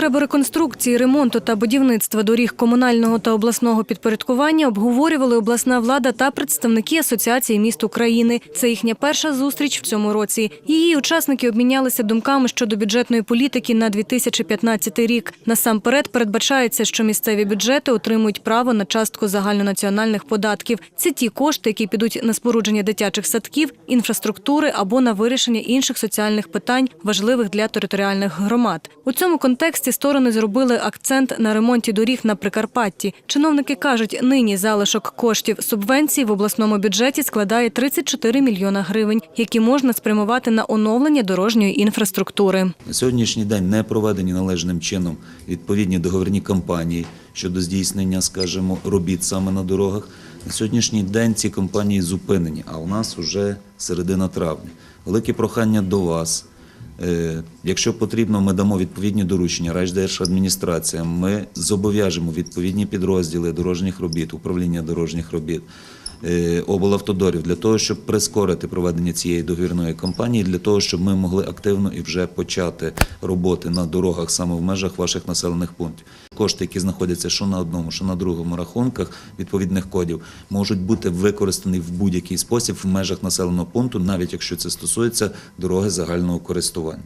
потреби реконструкції, ремонту та будівництва доріг комунального та обласного підпорядкування обговорювали обласна влада та представники Асоціації міст України. Це їхня перша зустріч в цьому році. Її учасники обмінялися думками щодо бюджетної політики на 2015 рік. Насамперед передбачається, що місцеві бюджети отримують право на частку загальнонаціональних податків. Це ті кошти, які підуть на спорудження дитячих садків, інфраструктури або на вирішення інших соціальних питань, важливих для територіальних громад. У цьому контексті сторони зробили акцент на ремонті доріг на Прикарпатті. Чиновники кажуть, нині залишок коштів субвенцій в обласному бюджеті складає 34 мільйона гривень, які можна спрямувати на оновлення дорожньої інфраструктури. На сьогоднішній день не проведені належним чином відповідні договірні кампанії щодо здійснення, скажімо, робіт саме на дорогах. На сьогоднішній день ці кампанії зупинені, а у нас вже середина травня. Велике прохання до вас. Е, Якщо потрібно, ми дамо відповідні доручення райдержадміністраціям. Ми зобов'яжемо відповідні підрозділи дорожніх робіт, управління дорожніх робіт, облавтодорів для того, щоб прискорити проведення цієї договірної кампанії, для того, щоб ми могли активно і вже почати роботи на дорогах саме в межах ваших населених пунктів. Кошти, які знаходяться що на одному, що на другому рахунках відповідних кодів, можуть бути використані в будь-який спосіб в межах населеного пункту, навіть якщо це стосується дороги загального користування.